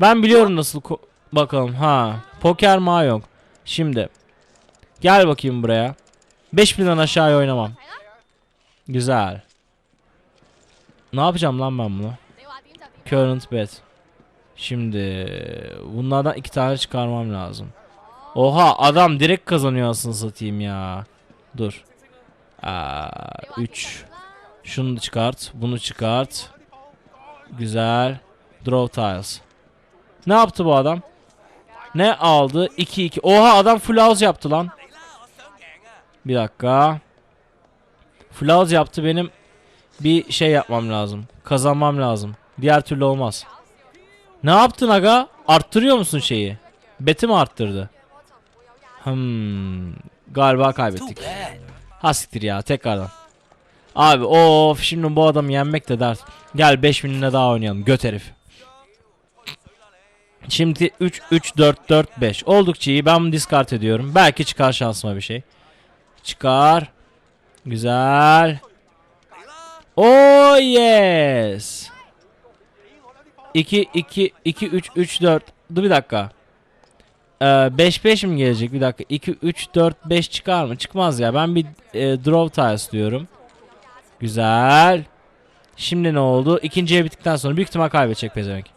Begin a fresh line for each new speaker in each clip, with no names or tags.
Ben biliyorum nasıl bakalım. Ha. Poker Mahjong. Şimdi. Gel bakayım buraya. 5000'den aşağıya oynamam. Güzel. Ne yapacağım lan ben bunu? Current bet. Şimdi bunlardan iki tane çıkarmam lazım. Oha adam direkt kazanıyor aslında satayım ya. Dur. 3. Şunu çıkart. Bunu çıkart. Güzel. Draw tiles. Ne yaptı bu adam? Ne aldı? 2-2. Oha adam full house yaptı lan. Bir dakika. Full house yaptı benim bir şey yapmam lazım. Kazanmam lazım. Diğer türlü olmaz. Ne yaptın aga? Arttırıyor musun şeyi? Beti mi arttırdı? Hmm, galiba kaybettik. Ha siktir ya tekrardan. Abi of şimdi bu adamı yenmek de dert. Gel 5000'ine daha oynayalım göt herif. Şimdi 3 3 4 4 5. Oldukça iyi. Ben bunu discard ediyorum. Belki çıkar şansıma bir şey. Çıkar. Güzel. Oh yes. 2 2 2 3 3 4. Dur bir dakika. 5 5 mi gelecek? Bir dakika. 2 3 4 5 çıkar mı? Çıkmaz ya. Ben bir e, draw tiles diyorum. Güzel. Şimdi ne oldu? İkinciye bittikten sonra büyük ihtimal kaybedecek pezevenk.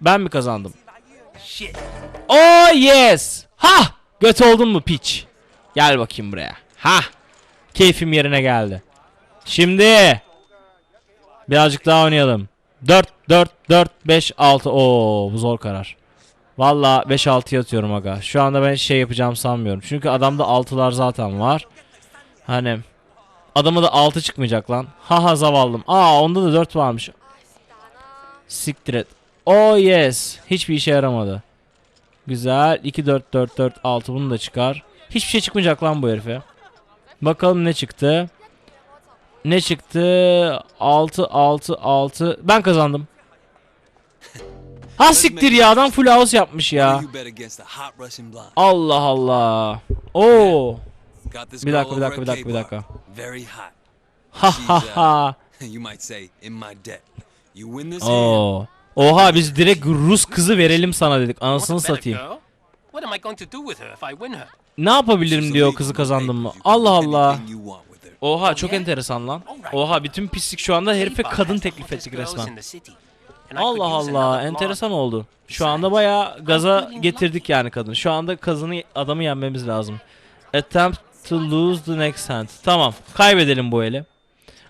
Ben mi kazandım? Oh yes. Ha! Göt oldun mu piç? Gel bakayım buraya. Ha! Keyfim yerine geldi. Şimdi birazcık daha oynayalım. 4 4 4 5 6. Oo bu zor karar. Valla 5 6 atıyorum aga. Şu anda ben şey yapacağım sanmıyorum. Çünkü adamda 6'lar zaten var. Hani adama da 6 çıkmayacak lan. Haha zavallım. Aa onda da 4 varmış. Siktir et. Oh yes. Hiçbir işe yaramadı. Güzel. 2 4 4 4 6 bunu da çıkar. Hiçbir şey çıkmayacak lan bu herife. Bakalım ne çıktı. Ne çıktı? 6 6 6. Ben kazandım. Ha siktir ya adam full house yapmış ya. Allah Allah. Oo. Bir dakika, bir dakika, bir dakika, bir dakika. Ha ha ha.
you might say in my debt. You win this hand.
Oo. Oha biz direkt Rus kızı verelim sana dedik. Anasını satayım. Ne yapabilirim diyor kızı kazandım mı? Allah Allah. Oha çok enteresan lan. Oha bütün pislik şu anda herife kadın teklif ettik resmen. Allah Allah enteresan oldu. Şu anda bayağı gaza getirdik yani kadın. Şu anda kazını adamı yenmemiz lazım. Attempt to lose the next hand. Tamam kaybedelim bu eli.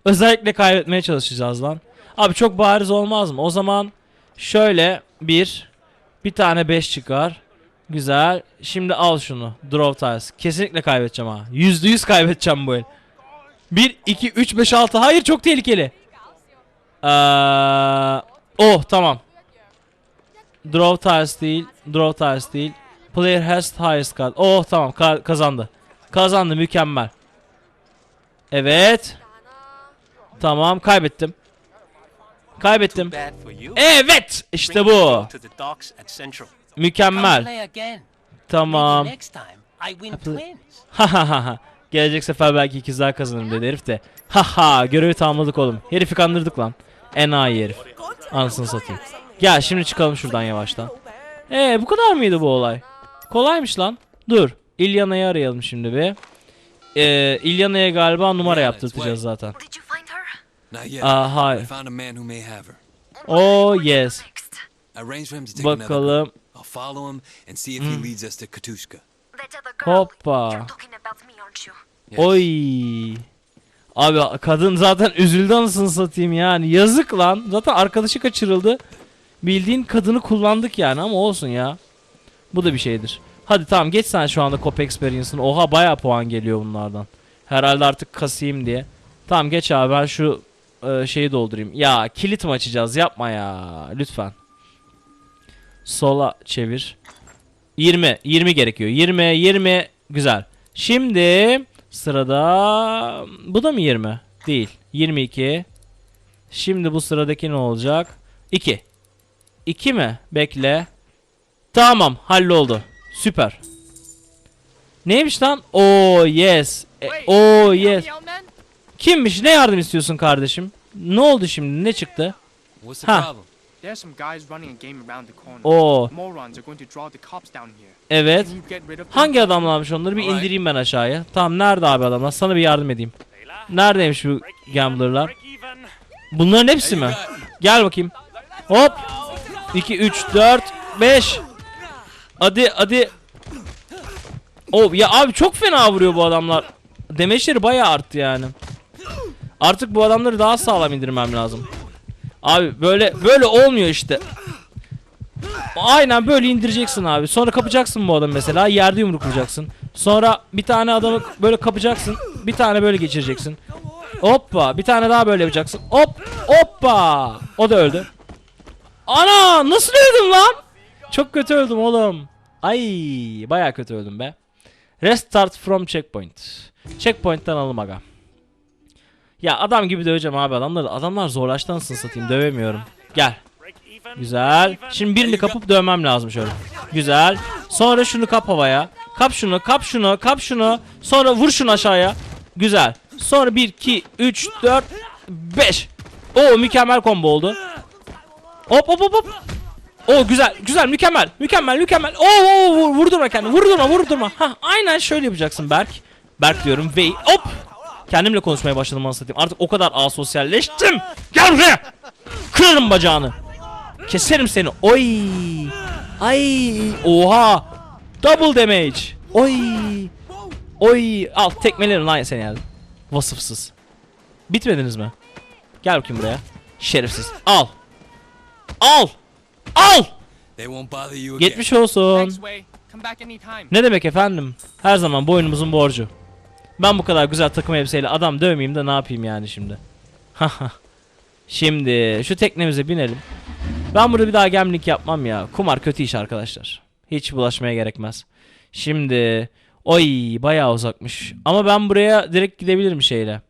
Özellikle kaybetmeye çalışacağız lan. Abi çok bariz olmaz mı? O zaman şöyle bir bir tane 5 çıkar. Güzel. Şimdi al şunu. Draw tiles. Kesinlikle kaybedeceğim ha. %100 kaybedeceğim bu el. 1 2 3 5 6. Hayır çok tehlikeli. Ee, oh tamam. Draw tiles değil. Draw tiles değil. Player has highest card. Oh tamam ka- kazandı. Kazandı mükemmel. Evet. Tamam kaybettim. Kaybettim. Evet işte bu. Mükemmel. Tamam.
Maybe next time I win
Apple-
twins.
Ha ha ha ha. Gelecek sefer belki ikizler kazanırım dedi herif de. Ha ha görevi tamamladık oğlum. Herifi kandırdık lan. Enayi herif. Anasını satayım. Gel şimdi çıkalım şuradan yavaştan. Ee bu kadar mıydı bu olay? Kolaymış lan. Dur. İlyana'yı arayalım şimdi bir. Ee, İlyana'ya galiba numara yaptırtacağız zaten.
Did you find her?
Not yet.
Aa, hayır.
I found a man who may have her.
Oh yes.
Arranged for him to take another.
Bakalım.
I'll follow him and see if he leads us to Katushka.
That other girl.
Hoppa.
You're talking about me, aren't you?
Yes.
Oy. Abi kadın zaten üzüldü anasını satayım yani. Yazık lan. Zaten arkadaşı kaçırıldı. Bildiğin kadını kullandık yani ama olsun ya. Bu da bir şeydir. Hadi tamam geç sen şu anda Cop Experience'ın. Oha bayağı puan geliyor bunlardan. Herhalde artık kasayım diye. Tamam geç abi ben şu e, şeyi doldurayım. Ya kilit mi açacağız? Yapma ya. Lütfen. Sola çevir. 20. 20 gerekiyor. 20. 20. Güzel. Şimdi sırada bu da mı 20? Değil. 22. Şimdi bu sıradaki ne olacak? 2. 2 mi? Bekle. Tamam, halloldu. Süper. Neymiş lan? Oh yes. E, oh yes. Kimmiş? Ne yardım istiyorsun kardeşim? Ne oldu şimdi? Ne çıktı? Ha.
problem?
There are some guys running a game around the corner.
Oo.
Morons are going to draw the cops down here.
Evet. Hangi adamlarmış onları bir indireyim ben aşağıya. Tamam nerede abi adamlar? Sana bir yardım edeyim. Neredeymiş bu gamblerlar? Bunların hepsi mi? Gel bakayım. Hop. 2 3 4 5. Hadi hadi. Oh ya abi çok fena vuruyor bu adamlar. Demeçleri bayağı arttı yani. Artık bu adamları daha sağlam indirmem lazım. Abi böyle böyle olmuyor işte. Aynen böyle indireceksin abi. Sonra kapacaksın bu adamı mesela. Yerde yumruklayacaksın. Sonra bir tane adamı böyle kapacaksın. Bir tane böyle geçireceksin. Hoppa. Bir tane daha böyle yapacaksın. Hop. Hoppa. O da öldü. Ana nasıl öldüm lan? Çok kötü öldüm oğlum. Ay baya kötü öldüm be. Restart from checkpoint. Checkpoint'ten alalım aga. Ya adam gibi döveceğim abi adamları. Adamlar zorlaştı anasını satayım dövemiyorum. Gel. Güzel. Şimdi birini kapıp dövmem lazım şöyle. Güzel. Sonra şunu kap havaya. Kap şunu, kap şunu, kap şunu. Sonra vur şunu aşağıya. Güzel. Sonra 1, 2, 3, 4, 5. Oo mükemmel combo oldu. Hop hop hop hop. Oo güzel, güzel, mükemmel, mükemmel, mükemmel. Oo, oo vur, vurdurma kendini, vurdurma, vurdurma. Ha, aynen şöyle yapacaksın Berk. Berk diyorum ve hop. Kendimle konuşmaya başladım anasını satayım. Artık o kadar asosyalleştim. Gel buraya. Kırarım bacağını. Keserim seni. Oy. Ay. Oha. Double damage. Oy. Oy. Al tekmelerim lan seni yani. Vasıfsız. Bitmediniz mi? Gel bakayım buraya. Şerefsiz. Al. Al. Al. Geçmiş olsun. Ne demek efendim? Her zaman boynumuzun borcu. Ben bu kadar güzel takım elbiseyle adam dövmeyeyim de ne yapayım yani şimdi? Şimdi şu teknemize binelim. Ben burada bir daha gemlik yapmam ya. Kumar kötü iş arkadaşlar. Hiç bulaşmaya gerekmez. Şimdi oy bayağı uzakmış. Ama ben buraya direkt gidebilirim şeyle.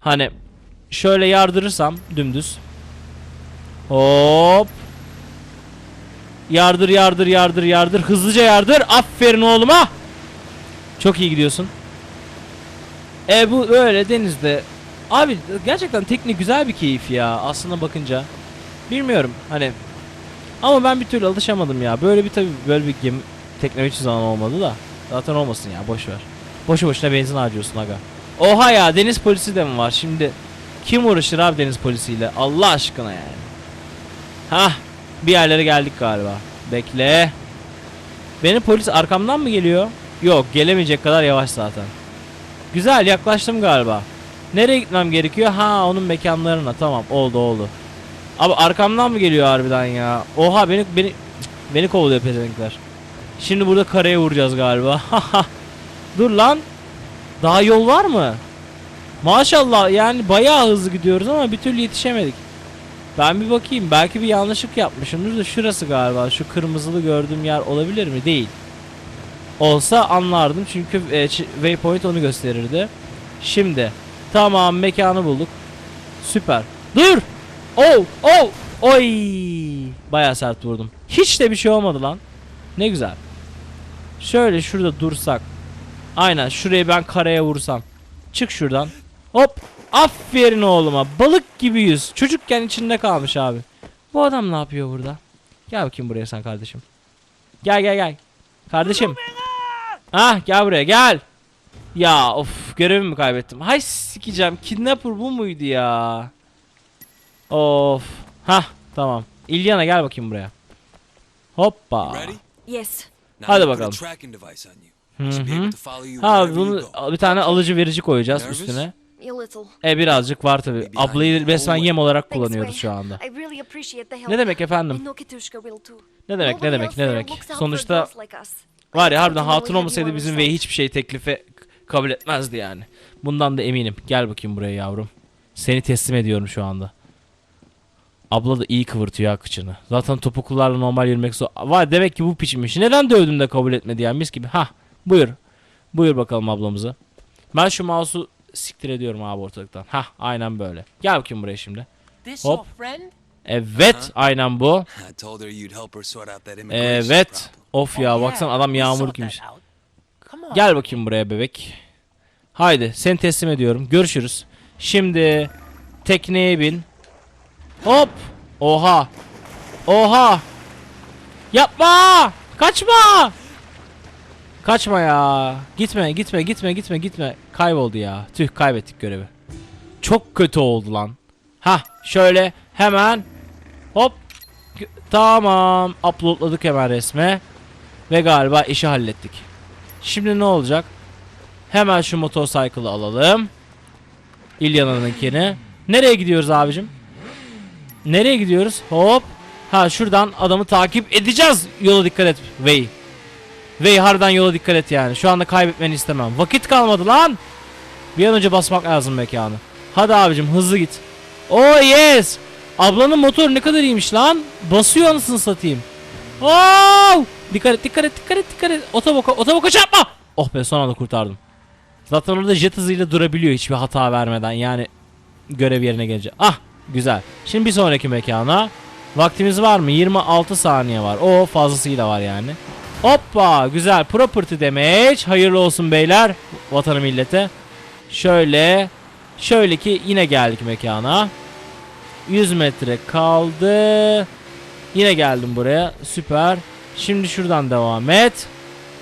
Hani şöyle yardırırsam dümdüz. Hop. Yardır yardır yardır yardır. Hızlıca yardır. Aferin oğluma. Çok iyi gidiyorsun. E bu öyle denizde. Abi gerçekten tekne güzel bir keyif ya aslında bakınca. Bilmiyorum hani. Ama ben bir türlü alışamadım ya. Böyle bir tabi böyle bir gemi tekne hiç zaman olmadı da. Zaten olmasın ya boş ver. Boşu boşuna benzin harcıyorsun aga. Oha ya deniz polisi de mi var şimdi? Kim uğraşır abi deniz polisiyle? Allah aşkına yani. Hah bir yerlere geldik galiba. Bekle. Benim polis arkamdan mı geliyor? Yok gelemeyecek kadar yavaş zaten. Güzel yaklaştım galiba. Nereye gitmem gerekiyor? Ha onun mekanlarına tamam oldu oldu. Abi arkamdan mı geliyor harbiden ya? Oha beni beni beni kovalıyor pezevenkler. Şimdi burada karaya vuracağız galiba. Dur lan. Daha yol var mı? Maşallah yani bayağı hızlı gidiyoruz ama bir türlü yetişemedik. Ben bir bakayım. Belki bir yanlışlık yapmışımdır da şurası galiba. Şu kırmızılı gördüğüm yer olabilir mi? Değil. Olsa anlardım çünkü e, waypoint onu gösterirdi. Şimdi tamam mekanı bulduk. Süper. Dur. Oh, oh. Oy! Bayağı sert vurdum. Hiç de bir şey olmadı lan. Ne güzel. Şöyle şurada dursak. Aynen şuraya ben karaya vursam. Çık şuradan. Hop. Aferin oğluma. Balık gibi yüz. Çocukken içinde kalmış abi. Bu adam ne yapıyor burada? Gel bakayım buraya sen kardeşim. Gel gel gel. Kardeşim. Ah gel buraya gel. Ya of görevimi kaybettim. Hay sikeceğim. Kidnapper bu muydu ya? Of. Hah tamam. İlyana gel bakayım buraya. Hoppa.
Ready?
Yes.
Hadi bakalım. Hı hı. Ha bunu bir tane alıcı verici koyacağız üstüne. E birazcık var tabi. Ablayı resmen yem olarak kullanıyoruz şu anda. Ne demek efendim? Ne demek ne demek ne demek. Sonuçta. Var ya harbiden hatun olmasaydı bizim
our
ve
side.
hiçbir şey teklife kabul etmezdi yani. Bundan da eminim. Gel bakayım buraya yavrum. Seni teslim ediyorum şu anda. Abla da iyi kıvırtıyor ha kıçını. Zaten topuklularla normal yürümek zor. Var demek ki bu piçmiş. Neden dövdüm de kabul etmedi yani mis gibi. Ha buyur. Buyur bakalım ablamızı. Ben şu mouse'u siktir ediyorum abi ortalıktan. Ha aynen böyle. Gel bakayım buraya şimdi. Hop. Evet aynen bu. Evet. Of ya baksana adam yağmur giymiş. Gel bakayım buraya bebek. Haydi seni teslim ediyorum. Görüşürüz. Şimdi tekneye bin. Hop. Oha. Oha. Yapma. Kaçma. Kaçma ya. Gitme gitme gitme gitme gitme. Kayboldu ya. Tüh kaybettik görevi. Çok kötü oldu lan. Ha şöyle hemen hop tamam uploadladık hemen resme ve galiba işi hallettik. Şimdi ne olacak? Hemen şu motorcycle'ı alalım. İlyana'nınkini. Nereye gidiyoruz abicim? Nereye gidiyoruz? Hop. Ha şuradan adamı takip edeceğiz. Yola dikkat et. Vey. Vey harbiden yola dikkat et yani. Şu anda kaybetmeni istemem. Vakit kalmadı lan. Bir an önce basmak lazım mekanı. Hadi abicim hızlı git. Oh yes. Ablanın motoru ne kadar iyiymiş lan. Basıyor anasını satayım. Oh! Dikkat et dikkat et dikkat et dikkat et. Otoboka otoboka çarpma. Oh be son anda kurtardım. Zaten orada jet hızıyla durabiliyor hiçbir hata vermeden yani görev yerine gelecek. Ah güzel. Şimdi bir sonraki mekana. Vaktimiz var mı? 26 saniye var. O fazlasıyla var yani. Hoppa güzel property damage. Hayırlı olsun beyler. Vatanı millete. Şöyle. Şöyle ki yine geldik mekana. 100 metre kaldı. Yine geldim buraya. Süper. Şimdi şuradan devam et.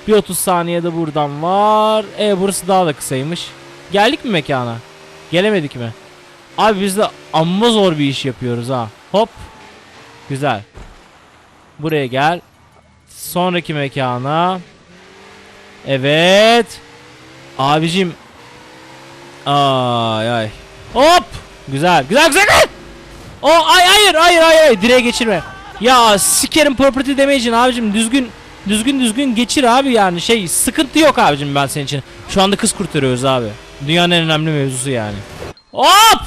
Bir 30 saniyede buradan var. E burası daha da kısaymış. Geldik mi mekana? Gelemedik mi? Abi biz de amma zor bir iş yapıyoruz ha. Hop. Güzel. Buraya gel. Sonraki mekana. Evet. Abicim. Ay ay. Hop. Güzel. Güzel güzel. O ay hayır hayır hayır hayır direğe geçirme. Ya sikerim property damage'in abicim düzgün düzgün düzgün geçir abi yani şey sıkıntı yok abicim ben senin için. Şu anda kız kurtarıyoruz abi. Dünyanın en önemli mevzusu yani. Hop!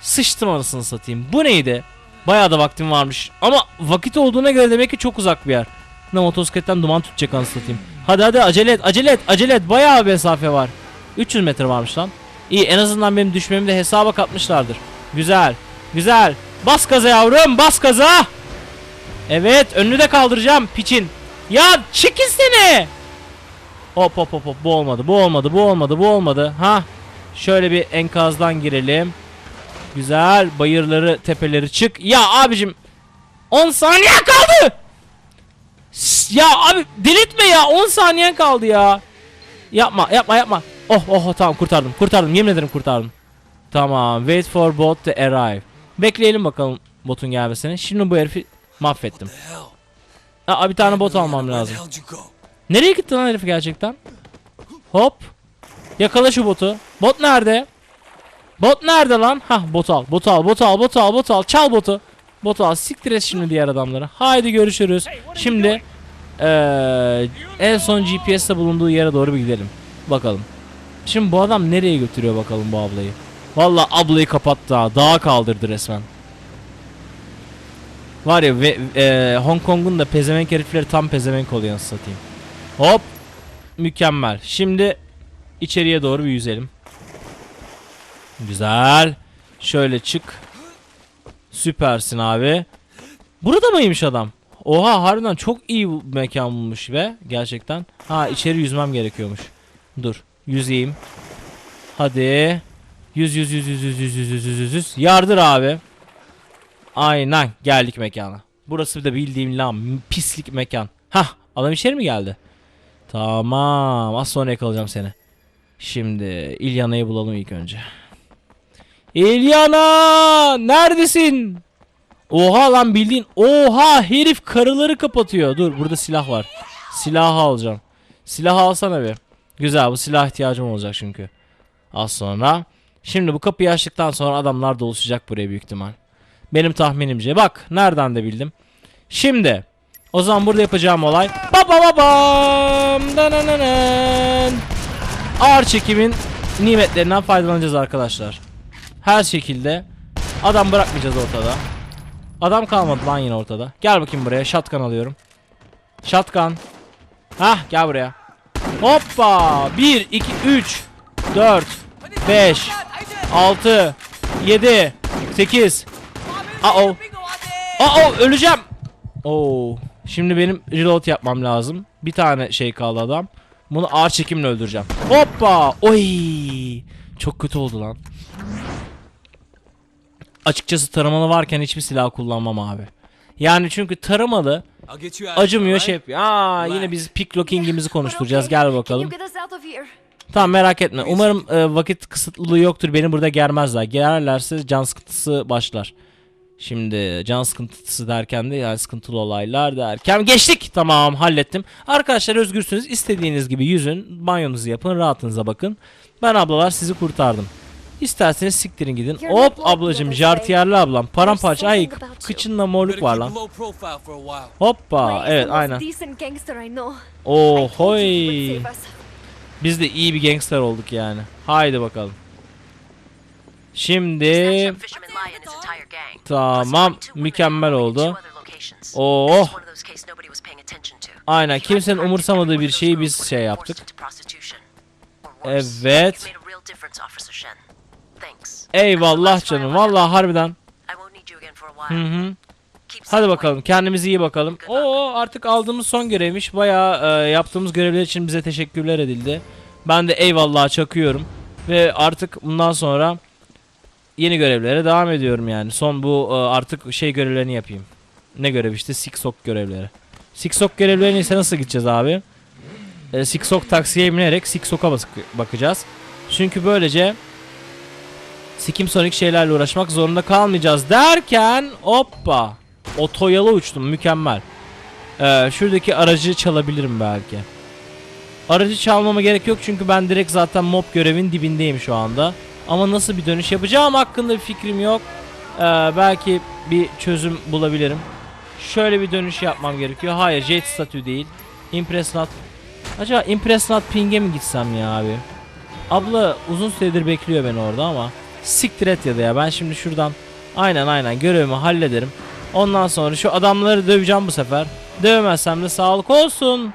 Sıçtım anasını satayım. Bu neydi? Bayağı da vaktim varmış. Ama vakit olduğuna göre demek ki çok uzak bir yer. Ne motosikletten duman tutacak anasını satayım. Hadi hadi acele et acele et acele et. Bayağı bir mesafe var. 300 metre varmış lan. İyi en azından benim düşmemi de hesaba katmışlardır. Güzel. Güzel. Bas gaza yavrum bas gaza. Evet önünü de kaldıracağım piçin. Ya çekilsene. Hop hop hop hop bu olmadı bu olmadı bu olmadı bu olmadı. Ha şöyle bir enkazdan girelim. Güzel bayırları tepeleri çık. Ya abicim 10 saniye kaldı. Ya abi delirtme ya 10 saniyen kaldı ya. Yapma yapma yapma. Oh oh oh, tamam kurtardım kurtardım yemin ederim kurtardım. Tamam wait for bot to arrive. Bekleyelim bakalım botun gelmesini. Şimdi bu herifi mahvettim. Aa bir tane bot almam lazım. Nereye gitti lan herif gerçekten? Hop. Yakala şu botu. Bot nerede? Bot nerede lan? Hah bot al. Bot al. Bot al. Bot al. Bot al. Çal botu. Bot al. Siktir et şimdi diğer adamları. Haydi görüşürüz. Şimdi eee, en son GPS'te bulunduğu yere doğru bir gidelim. Bakalım. Şimdi bu adam nereye götürüyor bakalım bu ablayı. Valla ablayı kapattı ha. Dağa kaldırdı resmen. Var ya ve, e, Hong Kong'un da pezevenk herifleri tam pezevenk oluyor satayım. Hop. Mükemmel. Şimdi içeriye doğru bir yüzelim. Güzel. Şöyle çık. Süpersin abi. Burada mıymış adam? Oha harbiden çok iyi bu mekan bulmuş be. Gerçekten. Ha içeri yüzmem gerekiyormuş. Dur. Yüzeyim. Hadi. Yüz yüz yüz yüz yüz yüz yüz yüz yüz yüz yüz. Yardır abi. Aynen geldik mekana. Burası da bildiğim lan pislik mekan. Hah adam içeri mi geldi? Tamam az sonra yakalayacağım seni. Şimdi İlyana'yı bulalım ilk önce. İlyana neredesin? Oha lan bildiğin oha herif karıları kapatıyor. Dur burada silah var. Silahı alacağım. Silahı alsana bir. Güzel bu silah ihtiyacım olacak çünkü. Az sonra. Şimdi bu kapıyı açtıktan sonra adamlar doluşacak buraya büyük ihtimal. Benim tahminimce. Bak nereden de bildim. Şimdi o zaman burada yapacağım olay. Baba babam. Danananan. Ağır çekimin nimetlerinden faydalanacağız arkadaşlar. Her şekilde adam bırakmayacağız ortada. Adam kalmadı lan yine ortada. Gel bakayım buraya. Shotgun alıyorum. Shotgun. Hah gel buraya. Hoppa. 1 2 3 4 5 6 7 8 Aa. Aa öleceğim. Oo. Şimdi benim reload yapmam lazım. Bir tane şey kaldı adam. Bunu ağır çekimle öldüreceğim. Hoppa. Oy. Çok kötü oldu lan. açıkçası taramalı varken hiçbir silah kullanmam abi. Yani çünkü taramalı acımıyor şey yapıyor. Aa yine biz picklocking'imizi konuşturacağız. Gel bakalım. Tamam merak etme. Umarım e, vakit kısıtlılığı yoktur. Beni burada germezler. Gererlerse can sıkıntısı başlar. Şimdi can sıkıntısı derken de yani sıkıntılı olaylar derken geçtik. Tamam hallettim. Arkadaşlar özgürsünüz. İstediğiniz gibi yüzün. Banyonuzu yapın. Rahatınıza bakın. Ben ablalar sizi kurtardım. İsterseniz siktirin gidin. Hop ablacım jartiyerli ablam. Paramparça. Ay
Better
morluk var lan. Hoppa. Evet aynen.
I
Oh. Biz de iyi bir gangster olduk yani. Haydi bakalım. Şimdi tamam mükemmel oldu. Oh Aynen kimsenin umursamadığı bir şeyi biz şey yaptık. Evet. Eyvallah canım vallahi harbiden. Hı hı. Hadi bakalım kendimize iyi bakalım. Oo artık aldığımız son görevmiş. Bayağı e, yaptığımız görevler için bize teşekkürler edildi. Ben de eyvallah çakıyorum. Ve artık bundan sonra yeni görevlere devam ediyorum yani. Son bu e, artık şey görevlerini yapayım. Ne görev işte Siksok görevleri. Siksok görevlerine ise nasıl gideceğiz abi? E, Siksok taksiye binerek Siksok'a bakacağız. Çünkü böylece Sikim sonik şeylerle uğraşmak zorunda kalmayacağız derken hoppa otoyala uçtum mükemmel. Ee, şuradaki aracı çalabilirim belki. Aracı çalmama gerek yok çünkü ben direkt zaten mob görevin dibindeyim şu anda. Ama nasıl bir dönüş yapacağım hakkında bir fikrim yok. Ee, belki bir çözüm bulabilirim. Şöyle bir dönüş yapmam gerekiyor. Hayır jet statü değil. Impressnat. Acaba Impressnat ping'e mi gitsem ya abi? Abla uzun süredir bekliyor beni orada ama siktir et ya da ya ben şimdi şuradan aynen aynen görevimi hallederim. Ondan sonra şu adamları döveceğim bu sefer. Dövmezsem de sağlık olsun.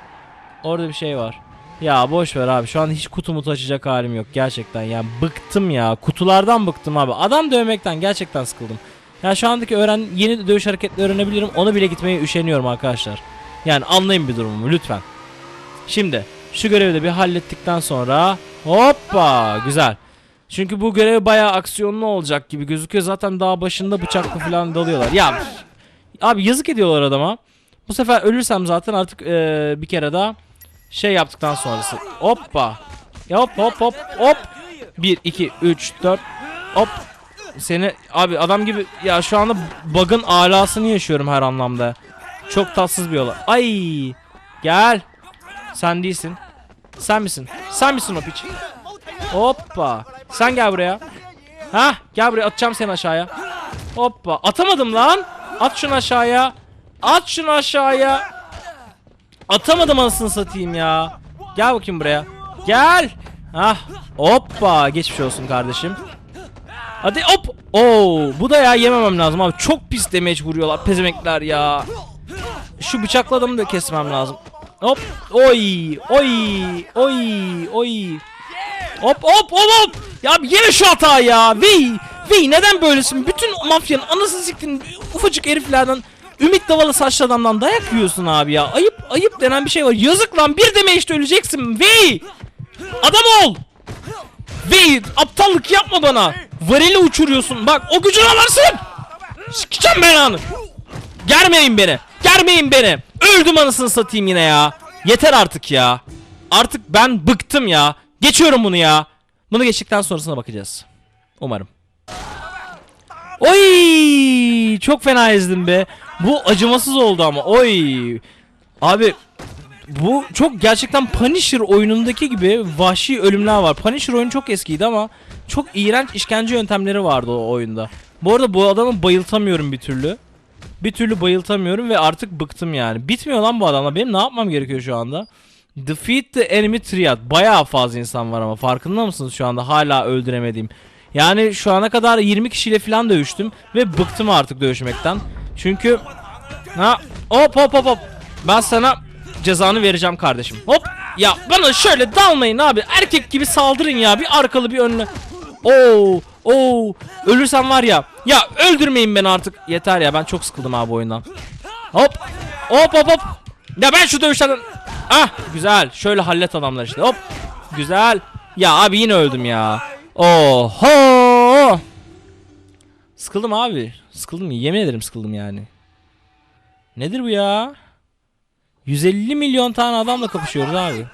Orada bir şey var. Ya boş ver abi şu an hiç kutu mutu açacak halim yok gerçekten ya bıktım ya kutulardan bıktım abi adam dövmekten gerçekten sıkıldım. Ya şu andaki öğren yeni dövüş hareketleri öğrenebilirim onu bile gitmeye üşeniyorum arkadaşlar. Yani anlayın bir durumumu lütfen. Şimdi şu görevi de bir hallettikten sonra hoppa güzel. Çünkü bu görev bayağı aksiyonlu olacak gibi gözüküyor. Zaten daha başında bıçakla falan dalıyorlar. Ya abi yazık ediyorlar adama. Bu sefer ölürsem zaten artık eee, bir kere daha şey yaptıktan sonrası. Hoppa. Ya hop hop hop hop. 1 2 3 4 hop. Seni abi adam gibi ya şu anda bug'ın alasını yaşıyorum her anlamda. Çok tatsız bir olay. Ay! Gel. Sen değilsin. Sen misin? Sen misin o piç? Hoppa. Sen gel buraya. Ha, gel buraya atacağım seni aşağıya. Hoppa. Atamadım lan. At şunu aşağıya. At şunu aşağıya. Atamadım anasını satayım ya. Gel bakayım buraya. Gel. Hah. Hoppa. Geçmiş olsun kardeşim. Hadi hop. Oo, bu da ya yememem lazım abi. Çok pis damage vuruyorlar pezemekler ya. Şu bıçakla adamı da kesmem lazım. Hop. Oy. Oy. Oy. Oy. Hop hop hop hop. Ya yeme şu hata ya. Vey. Vey neden böylesin? Bütün mafyanın anasını siktin ufacık heriflerden Ümit Davalı saçlı adamdan dayak yiyorsun abi ya. Ayıp ayıp denen bir şey var. Yazık lan bir deme işte öleceksin. Vey. Adam ol. Vey aptallık yapma bana. Varili uçuruyorsun. Bak o gücünü alırsın. Sikeceğim belanı. Germeyin beni. Germeyin beni. Öldüm anasını satayım yine ya. Yeter artık ya. Artık ben bıktım ya. Geçiyorum bunu ya. Bunu geçtikten sonrasına bakacağız. Umarım. Oy! Çok fena ezdim be. Bu acımasız oldu ama. Oy! Abi bu çok gerçekten Punisher oyunundaki gibi vahşi ölümler var. Punisher oyunu çok eskiydi ama çok iğrenç işkence yöntemleri vardı o oyunda. Bu arada bu adamı bayıltamıyorum bir türlü. Bir türlü bayıltamıyorum ve artık bıktım yani. Bitmiyor lan bu adamla. Benim ne yapmam gerekiyor şu anda? Defeat the enemy triad. Bayağı fazla insan var ama farkında mısınız şu anda hala öldüremediğim. Yani şu ana kadar 20 kişiyle falan dövüştüm ve bıktım artık dövüşmekten. Çünkü ha hop hop hop hop. Ben sana cezanı vereceğim kardeşim. Hop. Ya bana şöyle dalmayın abi. Erkek gibi saldırın ya. Bir arkalı bir önlü. Oo, oo. Ölürsem var ya. Ya öldürmeyin beni artık. Yeter ya ben çok sıkıldım abi oyundan. Hop. Hop hop hop. Ya ben şu dövüşlerden... Ah güzel. Şöyle hallet adamlar işte. Hop. Güzel. Ya abi yine öldüm ya. Oho. Sıkıldım abi. Sıkıldım. Yemin ederim sıkıldım yani. Nedir bu ya? 150 milyon tane adamla kapışıyoruz abi.